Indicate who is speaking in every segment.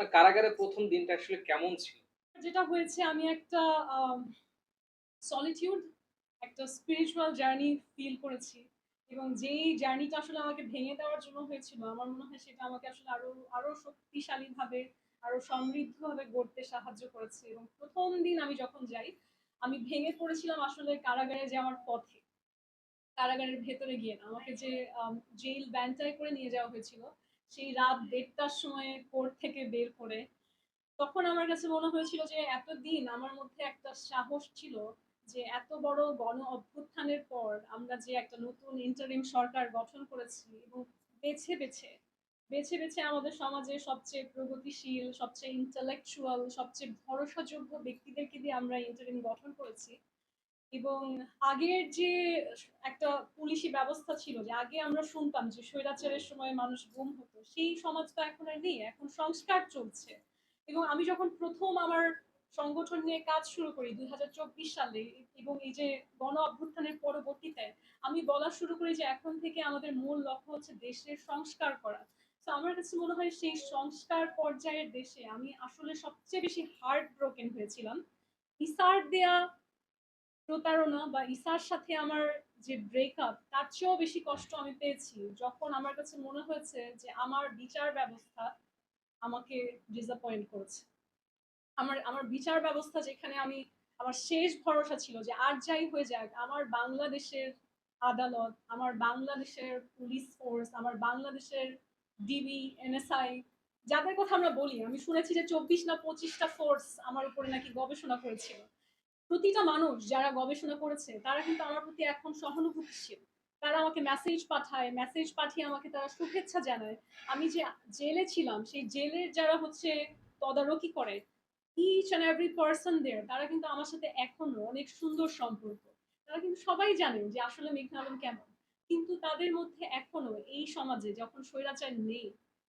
Speaker 1: আপনার কারাগারে প্রথম দিনটা আসলে কেমন ছিল?
Speaker 2: যেটা হয়েছে, আমি একটা সলিটিউড একটা স্পিরিচুয়াল জার্নি ফিল করেছি। এবং যেই জার্নিটা আসলে আমাকে ভেঙে দেওয়ার জন্য হয়েছিল, আমার মনে হয় সেটা আমাকে আসলে আরও আরও শক্তিশালীভাবে, আরও সমৃদ্ধভাবে গড়তে সাহায্য করেছে। এবং প্রথম দিন আমি যখন যাই, আমি ভেঙে পড়েছিলাম আসলে কারাগারে যাওয়ার পথে। কারাগারের ভেতরে গিয়ে না, আমাকে যে জেল ব্যান্ডটাই করে নিয়ে যাওয়া হয়েছিল সেই রাত দেড়টার সময় কোর্ট থেকে বের করে, তখন আমার কাছে মনে হয়েছিল যে এতদিন আমার মধ্যে একটা সাহস ছিল যে এত বড় গণ অভ্যুত্থানের পর আমরা যে একটা নতুন ইন্টারিম সরকার গঠন করেছি এবং বেছে বেছে বেছে বেছে আমাদের সমাজে সবচেয়ে প্রগতিশীল, সবচেয়ে ইন্টালেকচুয়াল সবচেয়ে ভরসাযোগ্য ব্যক্তিদেরকে দিয়ে আমরা ইন্টারিম গঠন করেছি। এবং আগের যে একটা পুলিশি ব্যবস্থা ছিল যে আগে আমরা শুনতাম যে স্বৈরাচারের সময় মানুষ গুম হতো, সেই সমাজ তো এখন আর নেই, এখন সংস্কার চলছে। এবং আমি যখন প্রথম আমার সংগঠন নিয়ে কাজ শুরু করি দুই সালে এবং এই যে গণ অভ্যুত্থানের পরবর্তীতে, আমি বলা শুরু করি যে এখন থেকে আমাদের মূল লক্ষ্য হচ্ছে দেশের সংস্কার করা। তো আমার কাছে মনে হয় সেই সংস্কার পর্যায়ের দেশে আমি আসলে সবচেয়ে বেশি হার্ট ব্রোকেন হয়েছিলাম। ইসার দেয়া প্রতারণা বা ইসার সাথে আমার যে ব্রেকআপ তার চেয়েও বেশি কষ্ট আমি পেয়েছি। যখন আমার কাছে মনে হয়েছে যে আমার বিচার ব্যবস্থা আমাকে ডিসঅ্যাপয়েন্ট করেছে। আমার আমার বিচার ব্যবস্থা যেখানে আমি, আমার শেষ ভরসা ছিল যে আর যাই হয়ে যাক, আমার বাংলাদেশের আদালত, আমার বাংলাদেশের পুলিশ ফোর্স আমার বাংলাদেশের ডিবি এনএসআই যাদের কথা আমরা বলি, আমি শুনেছি যে চব্বিশ না পঁচিশটা ফোর্স আমার উপরে নাকি গবেষণা করেছিল। প্রতিটা মানুষ যারা গবেষণা করেছে তারা কিন্তু আমার প্রতি এখন সহানুভূতিশীল। তারা আমাকে মেসেজ পাঠায় মেসেজ পাঠিয়ে আমাকে তারা শুভেচ্ছা জানায়। আমি যে জেলে ছিলাম সেই জেলের যারা হচ্ছে তদারকি করে ইচ অ্যান্ড এভরি পার্সন দের তারা কিন্তু আমার সাথে এখনও অনেক সুন্দর সম্পর্ক। তারা কিন্তু সবাই জানে যে আসলে মেঘনা আলম কেমন। কিন্তু তাদের মধ্যে এখনও এই সমাজে যখন স্বৈরাচার নেই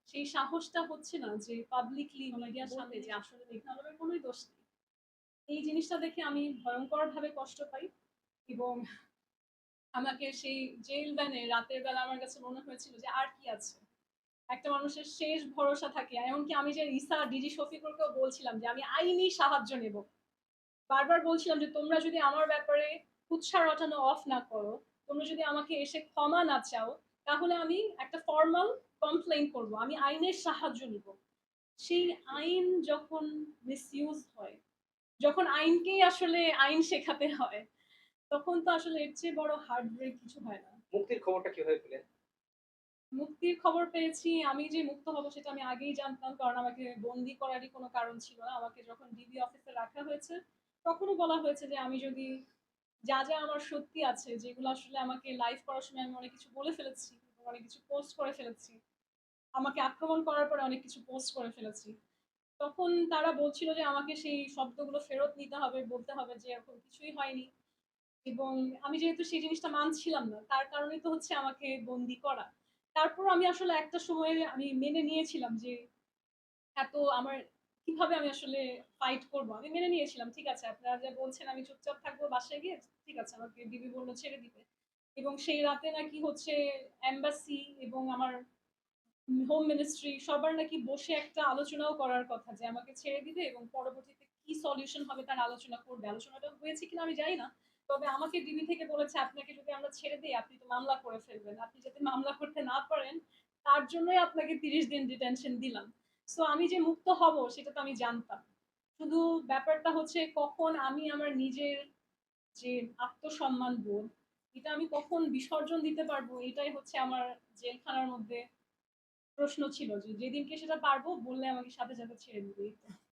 Speaker 2: সেই সাহসটা হচ্ছে না যে পাবলিকলি মিডিয়ার সামনে যে আসলে মেঘনা আলমের কোনোই দোষ নেই। এই জিনিসটা দেখে আমি ভয়ঙ্করভাবে কষ্ট পাই এবং আমাকে সেই জেল ভ্যানে রাতের বেলা আমার কাছে মনে হয়েছিল যে আর কি আছে? একটা মানুষের শেষ ভরসা থাকে। এমনকি আমি যে ইসা ডিজি শফিকুরকেও বলছিলাম যে আমি আইনি সাহায্য নেব। বারবার বলছিলাম যে তোমরা যদি আমার ব্যাপারে উৎসাহ রটানো অফ না করো, তোমরা যদি আমাকে এসে ক্ষমা না চাও, তাহলে আমি একটা ফর্মাল কমপ্লেন করব। আমি আইনের সাহায্য নিব। সেই আইন যখন মিসইউজ হয় যখন আইনকেই আসলে আইন শেখাতে হয় তখন তো আসলে এর চেয়ে বড় হার্ড ব্রেক কিছু হয় না
Speaker 1: মুক্তির খবরটা কীভাবে পেলেন?
Speaker 2: মুক্তির খবর পেয়েছি আমি যে মুক্ত হব সেটা আমি আগেই জানতাম কারণ আমাকে বন্দি করারই কোনো কারণ ছিল না আমাকে যখন ডিবি অফিসে রাখা হয়েছে তখনও বলা হয়েছে যে আমি যদি যা যা আমার সত্যি আছে যেগুলো আসলে আমাকে লাইভ করার সময় আমি অনেক কিছু বলে ফেলেছি অনেক কিছু পোস্ট করে ফেলেছি আমাকে আক্রমণ করার পরে অনেক কিছু পোস্ট করে ফেলেছি তখন তারা বলছিল যে, আমাকে সেই শব্দগুলো ফেরত নিতে হবে, বলতে হবে যে এরকম কিছুই হয়নি। এবং আমি যেহেতু সেই জিনিসটা মানছিলাম না, তার কারণে তো হচ্ছে আমাকে বন্দি করা। তারপর আমি আসলে একটা সময়ে আমি মেনে নিয়েছিলাম যে, এত আমার, কীভাবে আমি আসলে ফাইট করব? আমি মেনে নিয়েছিলাম, ঠিক আছে, আপনারা যা বলছেন আমি চুপচাপ থাকব বাসায় গিয়ে, ঠিক আছে, আমাকে দিবি বলল ছেড়ে দিবে এবং সেই রাতে নাকি হচ্ছে এম্বাসি এবং আমার হোম মিনিস্ট্রি সবার নাকি বসে একটা আলোচনাও করার কথা যে আমাকে ছেড়ে দিবে এবং পরবর্তীতে কি সলিউশন হবে তার আলোচনা করবে। আলোচনাটা হয়েছে কিনা আমি জানি না, তবে আমাকে ডিবি থেকে বলেছে, আপনাকে যদি আমরা ছেড়ে দিই, আপনি তো মামলা করে ফেলবেন। আপনি যাতে মামলা করতে না পারেন, তার জন্যই আপনাকে তিরিশ দিন ডিটেনশন দিলাম। সো আমি যে মুক্ত হব, সেটা তো আমি জানতাম। শুধু ব্যাপারটা হচ্ছে কখন আমি আমার নিজের যে আত্মসম্মান বোধ, এটা আমি কখন বিসর্জন দিতে পারব, এটাই হচ্ছে আমার জেলখানার মধ্যে প্রশ্ন ছিল যে যেদিনকে সেটা পারব বললে আমাকে সাথে সাথে ছেড়ে দিবে।